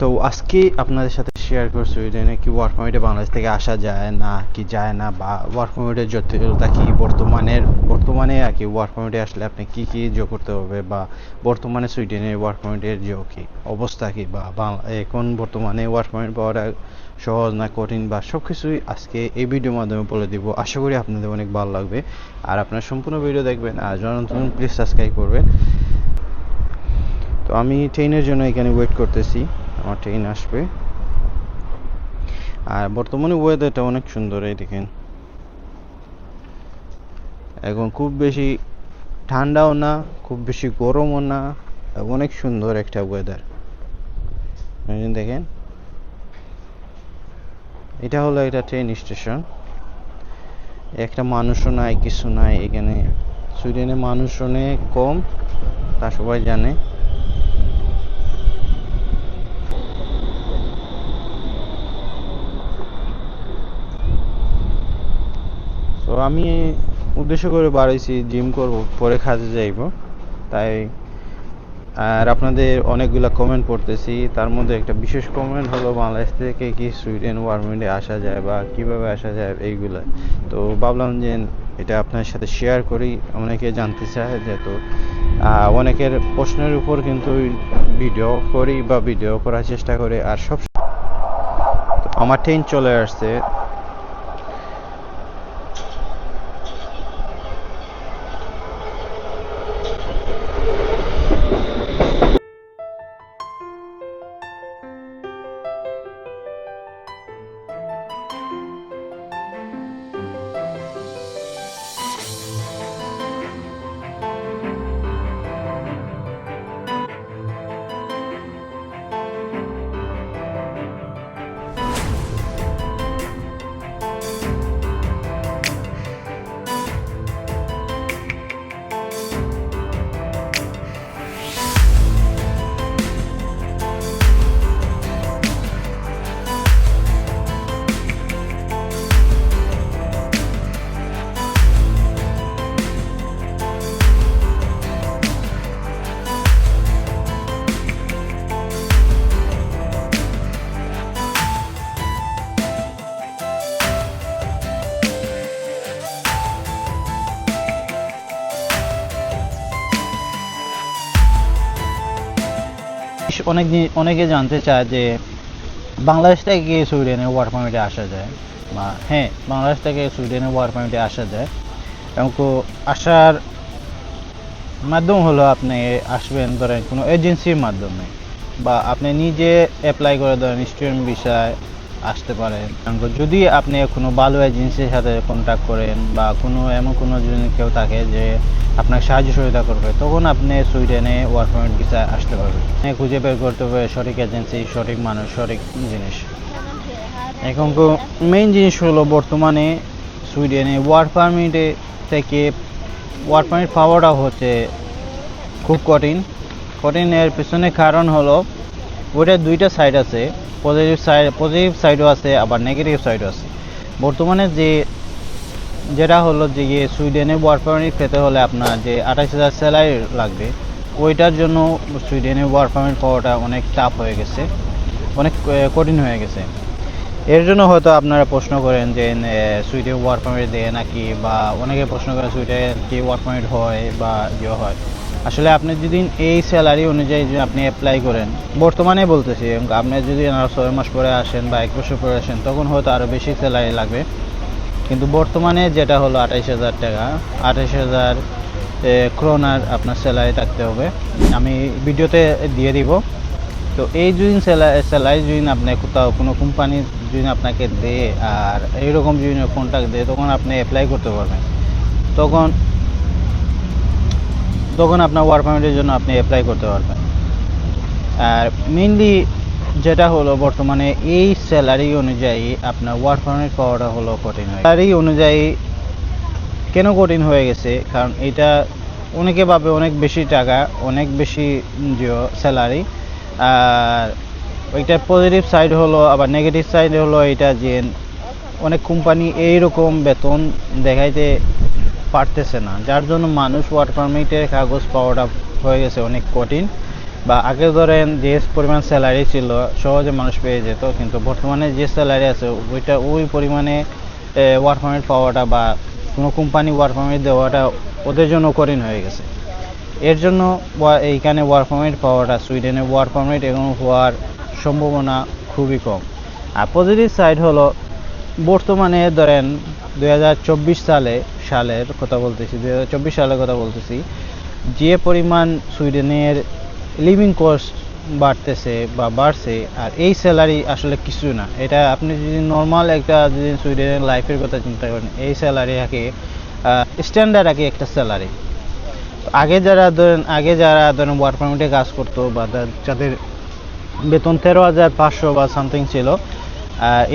তো আজকে আপনাদের সাথে শেয়ার করছি সুইডেনে কি ওয়ার্ক পারমিটে বাংলাদেশ থেকে আসা যায় না, কি যায় না, বা ওয়ার্ক পারমিটের জটিলতা কি বর্তমানের, বর্তমানে আর কি ওয়ার্ক পারমিটে আসলে আপনি কি কি যোগ করতে হবে, বা বর্তমানে সুইডেনের ওয়ার্ক পারমিটের যে কি অবস্থা কি, বা এখন বর্তমানে ওয়ার্ক পারমিট পাওয়াটা সহজ না কঠিন, বা সব কিছুই আজকে এই ভিডিওর মাধ্যমে বলে দিব। আশা করি আপনাদের অনেক ভালো লাগবে। আর আপনার সম্পূর্ণ ভিডিও দেখবেন, আর নতুন প্লিজ সাবস্ক্রাইব করবেন। তো আমি ট্রেনের জন্য এখানে ওয়েট করতেছি। আমার ট্রেন আসবে। আর বর্তমানে ওয়েদারটা অনেক সুন্দর, এই দেখেন। এখন খুব বেশি ঠান্ডাও না, খুব বেশি গরমও না অনেক সুন্দর একটা ওয়েদার দেখেন। এটা হলো একটা ট্রেন স্টেশন একটা মানুষও নাই, কিছু নাই এখানে। সুইডেনে মানুষ অনেক কম, তা সবাই জানে। আমি উদ্দেশ্য করে বাড়াইছি জিম করব পরে কাজে যাইব। তাই আর আপনাদের অনেকগুলা কমেন্ট পড়তেছি। তার মধ্যে একটা বিশেষ কমেন্ট হলো বাংলাদেশ থেকে কি সুইডেন ওয়ার্মিন্ডে আসা যায় বা কীভাবে আসা যায় এইগুলা। তো ভাবলাম যে এটা আপনার সাথে শেয়ার করি। অনেকে জানতে চায় যেহেতু আহ, অনেকের প্রশ্নের উপর কিন্তু ভিডিও করি বা ভিডিও করার চেষ্টা করি। আর সব তো আমার ট্রেন চলে আসছে। অনেক অনেকে জানতে চায় যে বাংলাদেশ থেকে গিয়ে সুইডেনে ওয়ার্ক পারমিটে আসা যায়? বা হ্যাঁ বাংলাদেশ থেকে সুইডেনে ওয়ার্ক পারমিটে আসা যায়। এবং আসার মাধ্যম হলো আপনি আসবেন ধরেন কোনো এজেন্সির মাধ্যমে। বা আপনি নিজে অ্যাপ্লাই করে ধরেন স্টুডেন্ট বিষয় আসতে পারেন যদি আপনি কোনো ভালো এজেন্সির সাথে কন্ট্যাক্ট করেন বা কোনো এমন কোনো যদি কেউ থাকে যে আপনাকে সাহায্য সহযোগিতা করবে, তখন আপনি সুইডেনে ওয়ার্ক পারমিট ভিসায় আসতে পারবেন। খুঁজে বের করতে হবে সঠিক এজেন্সি সঠিক মানুষ, সঠিক জিনিস। এখন মেইন জিনিস হলো বর্তমানে সুইডেনে ওয়ার্ক পারমিটে থেকে ওয়ার্ক পারমিট পাওয়াটা হচ্ছে খুব কঠিন। কঠিনের পেছনে কারণ হলো ওইটার দুইটা সাইড আছে পজিটিভ সাইড পজিটিভ সাইডও আছে আবার নেগেটিভ সাইডও আছে। বর্তমানে যে যেটা হলো যে গিয়ে সুইডেনে ওয়ার্ক পারমিট পেতে হলে আপনার যে আঠাশ হাজার স্যালারি লাগবে ওইটার জন্য সুইডেনে ওয়ার্ক পারমিট পাওয়াটা অনেক টাফ হয়ে গেছে অনেক কঠিন হয়ে গেছে। এর জন্য হয়তো আপনারা প্রশ্ন করেন যে আহ, সুইডেন ওয়ার্ক পারমিট দেয় নাকি বা অনেকে প্রশ্ন করেন সুইডেন কি ওয়ার্ক পারমিট হয় বা ইয়ে হয়। আসলে আপনি যদি এই স্যালারি অনুযায়ী যদি আপনি অ্যাপ্লাই করেন, বর্তমানে বলতেছি, আপনি যদি ছয় মাস পরে আসেন বা এক বছর পরে আসেন, তখন হয়তো আরও বেশি স্যালারি লাগবে। কিন্তু বর্তমানে যেটা হলো আঠাইশ হাজার টাকা, আঠাইশ হাজার ক্রোনার আপনার স্যালারি থাকতে হবে। আমি ভিডিওতে দিয়ে দিব। তো এই যদি স্যালারি যদি আপনি কোথাও কোনো কোম্পানি যদি আপনাকে দেয়, আর এইরকম যদি কন্ট্যাক্ট দেয়, তখন আপনি অ্যাপ্লাই করতে পারবেন। তখন তখন আপনার ওয়ার্ক পারমিটের জন্য আপনি অ্যাপ্লাই করতে পারবেন। আর মেনলি যেটা হলো বর্তমানে এই স্যালারি অনুযায়ী আপনার ওয়ার্ক পারমিট পাওয়াটা হলো কঠিন হয় স্যালারি অনুযায়ী কেন কঠিন হয়ে গেছে? কারণ এটা অনেকে ভাবে অনেক বেশি টাকা, অনেক বেশি স্যালারি আর ওইটা পজিটিভ সাইড হলো, আবার নেগেটিভ সাইড হলো এটা যে অনেক কোম্পানি এইরকম বেতন দেখাইতে পারতেছে না। যার জন্য মানুষ ওয়ার্ক পারমিটের কাগজ পাওয়াটা হয়ে গেছে অনেক কঠিন। বা আগে ধরেন যে পরিমাণ স্যালারি ছিল, সহজে মানুষ পেয়ে যেত, কিন্তু বর্তমানে যে স্যালারি আছে, ওইটা ওই পরিমাণে ওয়ার্ক পারমিট পাওয়াটা বা কোনো কোম্পানি ওয়ার্ক পারমিট দেওয়াটা ওদের জন্য কঠিন হয়ে গেছে। এর জন্য এইখানে ওয়ার্ক পারমিট পাওয়াটা, সুইডেনে ওয়ার্ক পারমিট এখন হওয়ার সম্ভাবনা খুবই কম। আর পজিটিভ সাইড হলো, বর্তমানে ধরেন দু হাজার চব্বিশ সালে সালের কথা বলতেছি দু চব্বিশ সালের কথা বলতেছি, যে পরিমাণ সুইডেনের লিভিং কস্ট বাড়তেছে বা বাড়ছে, আর এই স্যালারি আসলে কিছু না। এটা আপনি যদি নর্মাল একটা যদি সুইডেনের লাইফের কথা চিন্তা করেন, এই স্যালারি আগে স্ট্যান্ডার্ড আগে একটা স্যালারি আগে যারা ধরেন, আগে যারা ধরেন ওয়ার্ক পারমিটে কাজ করতো বা যাদের বেতন তেরো হাজার পাঁচশো বা সামথিং ছিল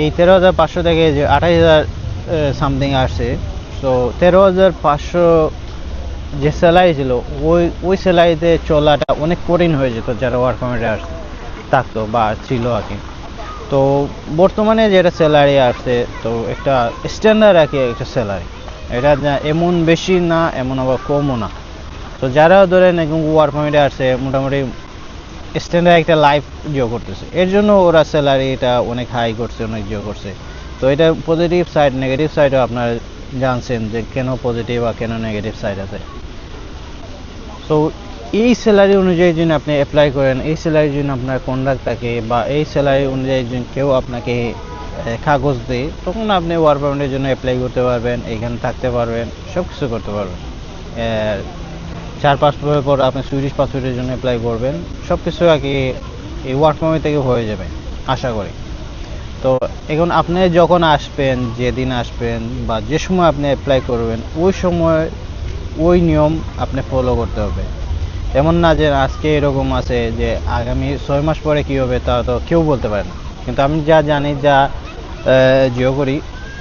এই তেরো হাজার পাঁচশো থেকে যে আঠাশ হাজার সামথিং আসছে তো তেরো হাজার পাঁচশো যে স্যালারি ছিল, ওই ওই স্যালারিতে চলাটা অনেক কঠিন হয়ে যেত যারা ওয়ার্ক পারমিটে আসতো, থাকতো বা ছিল আর কি। তো বর্তমানে যেটা স্যালারি আসছে, তো একটা স্ট্যান্ডার্ড আর কি একটা স্যালারি এটা এমন বেশি না, এমন আবার কমও না। তো যারা ধরেন এখন ওয়ার্ক পারমিটে আসছে, মোটামুটি স্ট্যান্ডার্ড একটা লাইফ জিও করতেছে। এর জন্য ওরা স্যালারি এটা অনেক হাই করছে, অনেক জিও করছে। তো এটা পজিটিভ সাইড নেগেটিভ সাইডও আপনারা জানছেন যে কেন পজিটিভ আর কেন নেগেটিভ সাইড আছে। তো এই স্যালারি অনুযায়ী যদি আপনি অ্যাপ্লাই করেন, এই স্যালারি যদি আপনার কন্ডাক্ট থাকে বা এই স্যালারি অনুযায়ী যদি কেউ আপনাকে কাগজ দেয়, তখন আপনি ওয়ার্ক পারমিটের জন্য অ্যাপ্লাই করতে পারবেন, এখানে থাকতে পারবেন সব কিছু করতে পারবেন। চার, পাঁচ বছর পর আপনি সুইডিশ পাসপোর্টের জন্য অ্যাপ্লাই করবেন সব কিছু আর কি এই ওয়ার্ক পারমিট থেকে হয়ে যাবে, আশা করি। তো এখন আপনি যখন আসবেন, যেদিন আসবেন বা যে সময় আপনি অ্যাপ্লাই করবেন, ওই সময় ওই নিয়ম আপনি ফলো করতে হবে। এমন না যে আজকে এরকম আছে যে আগামী ছয় মাস পরে কী হবে তা তো কেউ বলতে পারে না। কিন্তু আমি যা জানি, যা জিও করি,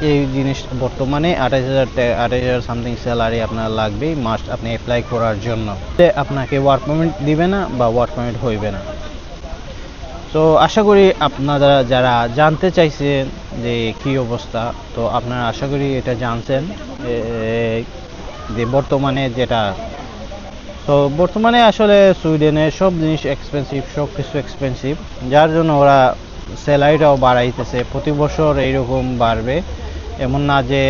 এই জিনিস বর্তমানে আঠাশ হাজার আঠাশ হাজার সামথিং স্যালারি আপনার লাগবেই মাস্ট আপনি অ্যাপ্লাই করার জন্য। আপনাকে ওয়ার্ক পারমিট দিবে না বা ওয়ার্ক পারমিট হইবে না। তো আশা করি আপনারা যারা জানতে চাইছেন যে কি অবস্থা, তো আপনারা আশা করি এটা জানছেন। যে বর্তমানে যেটা, তো বর্তমানে আসলে সুইডেনের সব জিনিস এক্সপেন্সিভ সব কিছু এক্সপেন্সিভ যার জন্য ওরা স্যালারিটাও বাড়াইতেছে, প্রতি বছর এইরকম বাড়বে। এমন না যে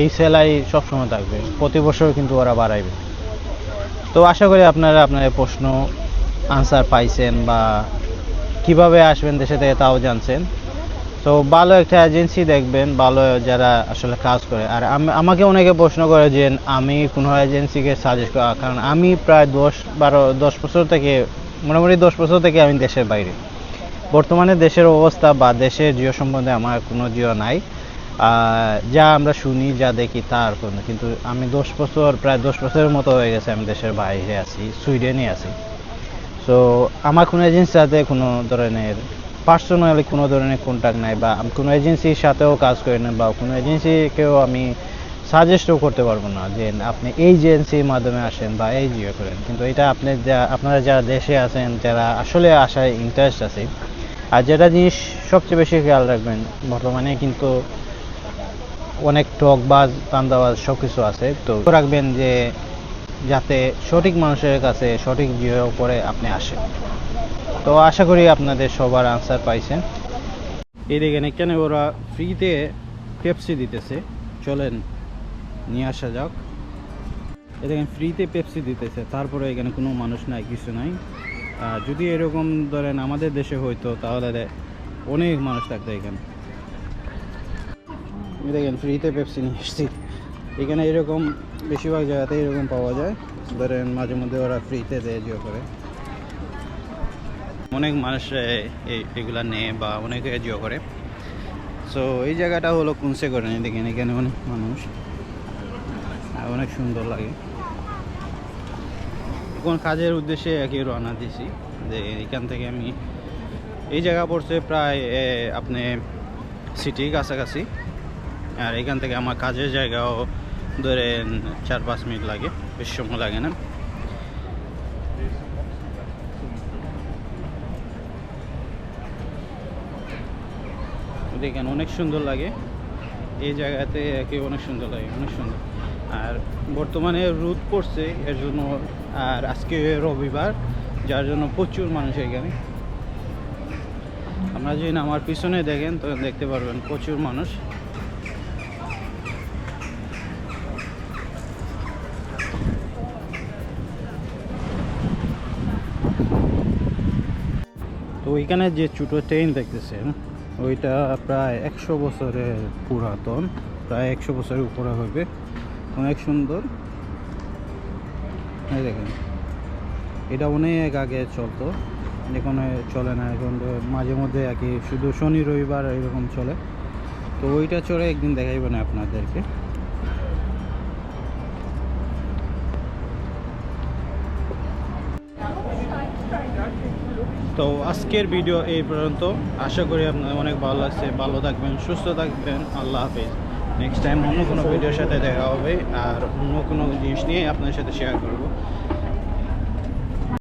এই স্যালারি সবসময় থাকবে, প্রতি বছর কিন্তু ওরা বাড়াইবে। তো আশা করি আপনারা আপনার প্রশ্ন আনসার পাইছেন বা কীভাবে আসবেন দেশে থেকে তাও জানছেন। তো ভালো একটা এজেন্সি দেখবেন, ভালো যারা আসলে কাজ করে। আর আমি- আমাকে অনেকে প্রশ্ন করে যে আমি কোনো এজেন্সিকে সাজেস্ট করা কারণ আমি প্রায় দশ বারো, দশ বছর থেকে, মোটামুটি দশ বছর থেকে আমি দেশের বাইরে। বর্তমানে দেশের অবস্থা বা দেশের জিও সম্বন্ধে আমার কোনো জিও নাই। যা আমরা শুনি, যা দেখি তার কোনো। কিন্তু আমি দশ বছর, প্রায় দশ বছরের মতো হয়ে গেছে আমি দেশের বাইরে আছি সুইডেনে আছি। সো আমার কোনো এজেন্সির সাথে কোনো ধরনের পার্সোনালি কোনো ধরনের কন্ট্যাক্ট নাই বা আমি কোনো এজেন্সির সাথেও কাজ করি না বা কোনো এজেন্সিকেও আমি সাজেস্টও করতে পারব না যে আপনি এই এজেন্সির মাধ্যমে আসেন বা এই জিও করেন। কিন্তু এটা আপনি যা, আপনারা যারা দেশে আছেন, যারা আসলে আসায় ইন্টারেস্ট আছে, আর যেটা জিনিস সবচেয়ে বেশি খেয়াল রাখবেন, বর্তমানে কিন্তু অনেক টকবাজ তান্দাবাজ সব কিছু আছে। তো রাখবেন যে যাতে সঠিক মানুষের কাছে সঠিক জিও করে আপনি আসেন। তো আশা করি আপনাদের সবার আনসার পাইছেন। এই দেখেন এখানে ওরা ফ্রিতে পেপসি দিতেছে? চলেন, নিয়ে আসা যাক। এ দেখেন ফ্রিতে পেপসি দিতেছে। তারপরে এখানে কোনো মানুষ নাই, কিছু নাই। যদি এরকম ধরেন আমাদের দেশে হইতো, তাহলে অনেক মানুষ থাকতো এখানে। দেখেন ফ্রিতে পেপসি নিয়ে এসছি। এখানে এরকম বেশিরভাগ জায়গাতে এরকম পাওয়া যায়। ধরেন মাঝে মধ্যে ওরা ফ্রিতে দেয় করে। অনেক মানুষ এগুলা নেয় বা অনেকে জিও করে। সো এই জায়গাটা হলো কুনসে করে দেখেন এখানে অনেক মানুষ। অনেক সুন্দর লাগে। এখন কাজের উদ্দেশ্যে একই রওনা দিয়েছি যে এখান থেকে আমি এই জায়গা পড়ছে প্রায় আপনি সিটির কাছাকাছি। আর এখান থেকে আমার কাজের জায়গাও ধরেন চার পাঁচ মিনিট লাগে, বেশি সময় লাগে না। দেখেন, অনেক সুন্দর লাগে। এই জায়গাতে একে অনেক সুন্দর লাগে, অনেক সুন্দর। আর বর্তমানে রোদ পড়ছে, এর জন্য আর আজকে রবিবার, যার জন্য প্রচুর মানুষ এখানে। আপনারা যদি আমার পিছনে দেখেন, তো দেখতে পারবেন প্রচুর মানুষ। ওইখানে যে ছোটো ট্রেন দেখতেছেন, ওইটা প্রায় একশো বছরের পুরাতন, প্রায় একশো বছরের উপরে হবে। অনেক সুন্দর। দেখেন, এটা অনেক আগে চলতো। এখন চলে না, এখন মাঝে মধ্যে আর কি, শুধু শনি, রবিবার এরকম চলে। তো ওইটা চড়ে একদিন দেখাইব না আপনাদেরকে। তো আজকের ভিডিও এই পর্যন্ত। আশা করি আপনার অনেক ভালো লাগছে। ভালো থাকবেন, সুস্থ থাকবেন। আল্লাহ হাফিজ। নেক্সট টাইম অন্য কোনো ভিডিওর সাথে দেখা হবে আর অন্য কোনো জিনিস নিয়ে আপনার সাথে শেয়ার করব।